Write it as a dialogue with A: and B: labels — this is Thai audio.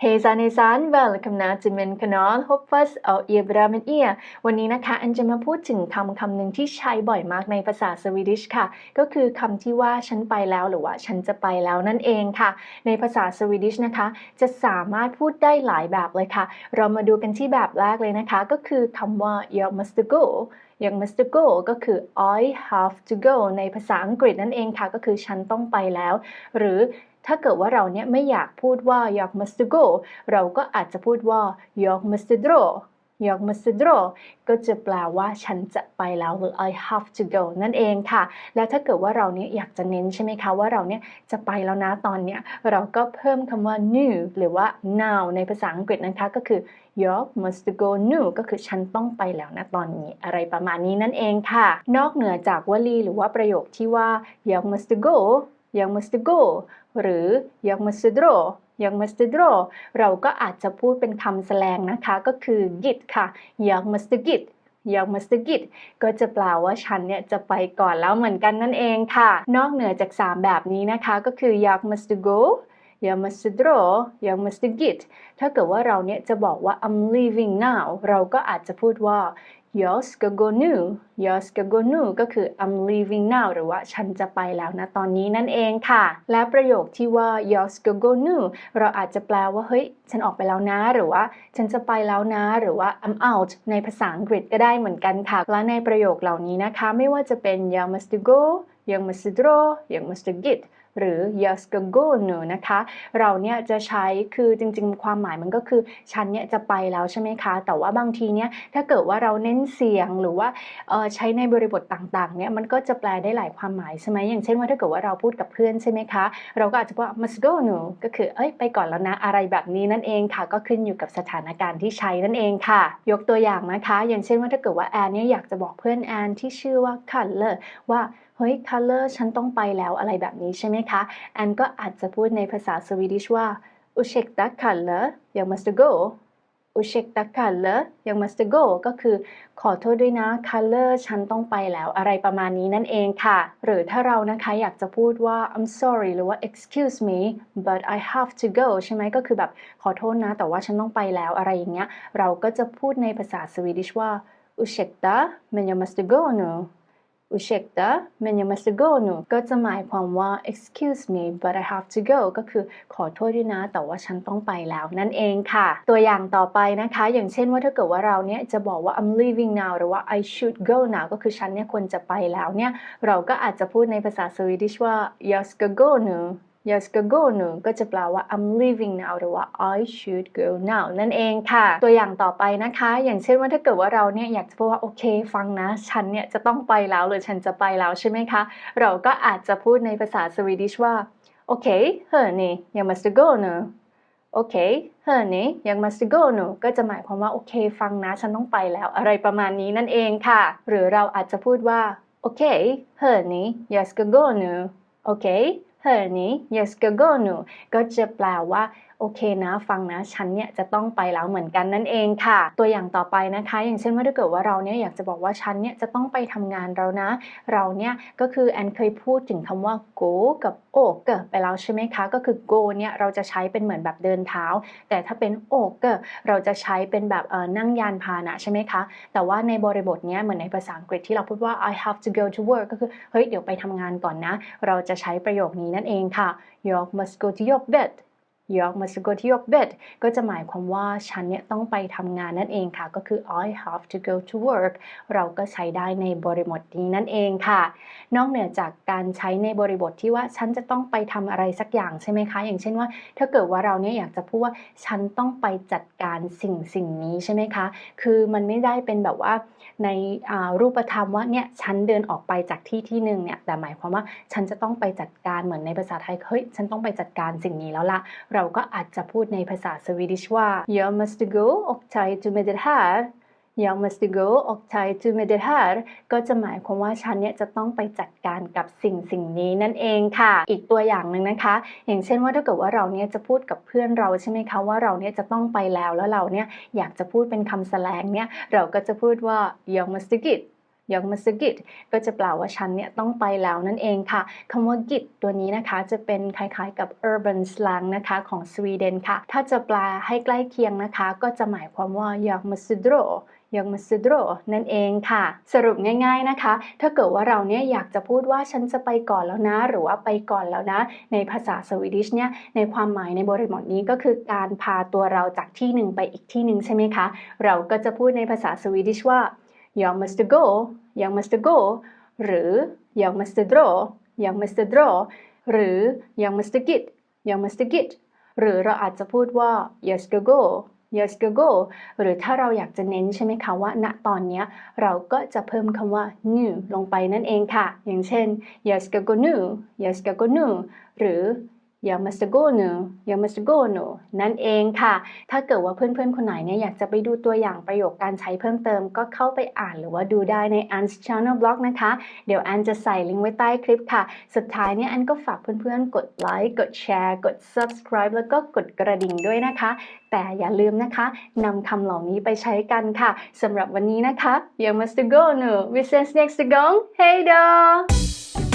A: Hej allesammans! Välkomna till min kanal. Hoppas att är bra med er. วันนี้นะคะอันจะมาพูดถึงคำคำหนึ่งที่ใช้บ่อยมากในภาษาสวีดิชค่ะ ก็คือคำที่ว่าฉันไปแล้วหรือว่าฉันจะไปแล้วนั่นเองค่ะ ในภาษาสวีดิชนะคะ จะสามารถพูดได้หลายแบบเลยค่ะ เรามาดูกันที่แบบแรกเลยนะคะ ก็คือคำว่า jag måste gå อย่าง must go ก็คือ I have to go ในภาษาอังกฤษนั่นเองค่ะ ก็คือฉันต้องไปแล้ว หรือถ้าเกิดว่าเราเนี่ยไม่อยากพูดว่า y o r must go เราก็อาจจะพูดว่า jag måste dra jag måste dra ก็จะแปลว่าฉันจะไปแล้วหรือ I have to go นั่นเองค่ะ และถ้าเกิดว่าเราเนี่ยอยากจะเน้นใช่ไหมคะ ว่าเราเนี่ยจะไปแล้วนะตอนเนี้ยเราก็เพิ่มคำว่า new หรือว่า now ในภาษาอังกฤษนะคะก็คือ jag måste gå nu ก็คือฉันต้องไปแล้วนะตอนนี้อะไรประมาณนี้นั่นเองค่ะ นอกเหนือจากวลีหรือว่าประโยคที่ว่า jag måste gå jag måste gå หรือ jag måste dra jag must dra เราก็อาจจะพูดเป็นคำแสลงนะคะ ก็คือ git ค่ะ jag måste git jag måste git ก็จะแปลว่าฉันเนี่ยจะไปก่อนแล้วเหมือนกันนั่นเองค่ะ นอกเหนือจาก 3 แบบนี้นะคะ ก็คือ jag måste gå jag måste dra jag måste git ถ้าเกิดว่าเราเนี่ยจะบอกว่า I'm leaving now เราก็อาจจะพูดว่า jag ska gå nu jag ska gå nu ก็คือ I'm leaving now หรือว่าฉันจะไปแล้วนะตอนนี้นั่นเองค่ะ และประโยคที่ว่า jag ska gå nu เราอาจจะแปลว่าเฮ้ย ฉันออกไปแล้วนะ หรือว่า ฉันจะไปแล้วนะ หรือว่า I'm out ในภาษาอังกฤษก็ได้เหมือนกันค่ะ และในประโยคเหล่านี้นะคะ ไม่ว่าจะเป็น jag måste gå jag måste dra jag måste git หรือ jag ska gå nu นะคะ เราเนี่ยจะใช้คือจริงๆ ความหมายมันก็คือฉันเนี่ยจะไปแล้วใช่ไหมคะ แต่ว่าบางทีเนี่ยถ้าเกิดว่าเราเน้นเสียงหรือว่าใช้ในบริบทต่างๆ เนี่ยมันก็จะแปลได้หลายความหมายใช่ไหมอย่างเช่นว่าถ้าเกิดว่าเราพูดกับเพื่อนใช่ไหมคะ เราก็อาจจะว่า must go nu ก็คือเอ้ยไปก่อนแล้วนะอะไรแบบนี้นั่นเองค่ะ ก็ขึ้นอยู่กับสถานการณ์ที่ใช้นั่นเองค่ะ ยกตัวอย่างนะคะ อย่างเช่นว่าถ้าเกิดว่าแอนเนี่ยอยากจะบอกเพื่อนแอนที่ชื่อว่าคัลเลอร์ว่า เฮ้ย color ฉันต้องไปแล้วอะไรแบบนี้ใช่ไหมคะแอนก็อาจจะพูดในภาษาสวีดิชว่า ursäkta color jag måste gå ursäkta color jag måste gå ก็คือขอโทษด้วยนะ color ฉันต้องไปแล้วอะไรประมาณนี้นั่นเองค่ะ หรือถ้าเรานะคะอยากจะพูดว่า I'm sorry หรือว่า excuse me but I have to go ใช่ไหมก็คือแบบขอโทษนะ แต่ว่าฉันต้องไปแล้วอะไรอย่างเงี้ย เราก็จะพูดในภาษาสวีดิชว่า ursäkta men jag måste gå nu ursäkta men jag måste gå nu ก็จะหมายความว่า excuse me but I have to go ก็คือขอโทษด้วยนะ แต่ว่าฉันต้องไปแล้ว นั่นเองค่ะ ตัวอย่างต่อไปนะคะ อย่างเช่นว่าถ้าเกิดว่าเราเนี่ยจะบอกว่า I'm leaving now หรือว่า I should go now ก็คือฉันเนี่ยควรจะไปแล้วเนี่ย เราก็อาจจะพูดในภาษาสวีดิชว่า jag ska gå nu jag ska gå nu ก็จะแปลว่า I'm leaving now หรือว่า I should go now นั่นเองค่ะ ตัวอย่างต่อไปนะคะ อย่างเช่นว่าถ้าเกิดว่าเราเนี่ยอยากจะพูดว่าโอเคฟังนะ ฉันเนี่ยจะต้องไปแล้วหรือฉันจะไปแล้วใช่ไหมคะ เราก็อาจจะพูดในภาษาสวีดิชว่าโอเค hörni jag måste gå nu โอเค hörni jag måste gå nu ก็จะหมายความว่าโอเคฟังนะ ฉันต้องไปแล้วอะไรประมาณนี้นั่นเองค่ะ หรือเราอาจจะพูดว่าโอเค hörni jag ska gå nu โอเค hörni jag ska gå nu ก็จะแปลว่าโอเคนะฟังนะฉันเนี่ยจะต้องไปแล้วเหมือนกันนั่นเองค่ะ ตัวอย่างต่อไปนะคะ อย่างเช่นว่าถ้าเกิดว่าเราเนี่ยอยากจะบอกว่าฉันเนี่ยจะต้องไปทำงานเรานะ เราเนี่ยก็คือแอนเคยพูดถึงคำว่า go กับ o เกไปแล้วใช่ไหมคะ ก็คือ go เนี่ยเราจะใช้เป็นเหมือนแบบเดินเท้า แต่ถ้าเป็น o เกเราจะใช้เป็นแบบเออนั่งยานพาหนะใช่ไหมคะ แต่ว่าในบริบทเนี้ยเหมือนในภาษาอังกฤษที่เราพูดว่า I have to go to work ก็คือเฮ้ยเดี๋ยวไปทำงานก่อนนะ เราจะใช้ประโยคนี้นั่นเองค่ะ jag must go to jobbet jag Måste gå till jobbet ก็จะหมายความว่าฉันเนี่ยต้องไปทำงานนั่นเองค่ะ ก็คือ I have to go to work เราก็ใช้ได้ในบริบทนี้นั่นเองค่ะ นอกเหนือจากการใช้ในบริบทที่ว่าฉันจะต้องไปทำอะไรสักอย่างใช่ไหมคะ อย่างเช่นว่า ถ้าเกิดว่าเราเนี่ยอยากจะพูดว่าฉันต้องไปจัดการสิ่งสิ่งนี้ใช่ไหมคะ คือมันไม่ได้เป็นแบบว่าในรูปธรรมว่าเนี่ยฉันเดินออกไปจากที่ที่หนึ่งเนี่ยแต่หมายความว่าฉันจะต้องไปจัดการเหมือนในภาษาไทยเฮ้ยฉันต้องไปจัดการสิ่งนี้แล้วล่ะเราก็อาจจะพูดในภาษาสวีดิชว่า jag måste gå och ta itu med det här jag måste gå och ta itu med det här ก็จะหมายความว่าฉันเนี่ยจะต้องไปจัดการกับสิ่งสิ่งนี้นั่นเองค่ะ อีกตัวอย่างหนึ่งนะคะ อย่างเช่นว่าถ้าเกิดว่าเราเนี่ยจะพูดกับเพื่อนเราใช่ไหมคะว่าเราเนี่ยจะต้องไปแล้วแล้วเราเนี่ยอยากจะพูดเป็นคำแสลงเนี่ยเราก็จะพูดว่า jag måste git jag måste git ก็จะแปลว่าฉันเนี่ยต้องไปแล้วนั่นเองค่ะคำว่า git ตัวนี้นะคะจะเป็นคล้ายๆกับ urban slang นะคะของสวีเดนค่ะ ถ้าจะแปลให้ใกล้เคียงนะคะ ก็จะหมายความว่า jag måste dra ยังมาส d ดรนั่นเองค่ะ สรุปง่ายๆนะคะ ถ้าเกิดว่าเราเนี่ยอยากจะพูดว่าฉันจะไปก่อนแล้วนะ หรือว่าไปก่อนแล้วนะ ในภาษาสวีดิชเนี่ยในความหมายในบริบทนี้ก็คือการพาตัวเราจากที่หนึ่งไปอีกที่หนึ่งใช่ไหมคะ เราก็จะพูดในภาษาสวีดิชว่า jag måste gå jag måste gå หรือ jag måste dra jag måste dra หรือ jag måste git jag måste git หรือเราอาจจะพูดว่า jag ska gå jag ska gå หรือถ้าเราอยากจะเน้นใช่ไหมคะว่า ณตอนนี้เราก็จะเพิ่มคำว่า nu ลงไปนั่นเองค่ะ อย่างเช่น jag ska gå nu jag ska gå nu หรือ jag måste gå nu jag måste gå nu นั่นเองค่ะ ถ้าเกิดว่าเพื่อนๆ คนไหนเนี่ยอยากจะไปดูตัวอย่างประโยคการใช้เพิ่มเติมก็เข้าไปอ่านหรือว่าดูได้ใน a n s Channel Blog นะคะ เดี๋ยวแอนจะใส่ลิงก์ไว้ใต้คลิปค่ะ สุดท้ายเนี่ยแอนก็ฝากเพื่อนๆ กดไลค์กดแชร์กด subscribe แล้วก็กดกระดิ่งด้วยนะคะ แต่อย่าลืมนะคะนำคำเหล่านี้ไปใช้กันค่ะสำหรับวันนี้นะคะ Jag måste gå nu vi ses nästa gång hej då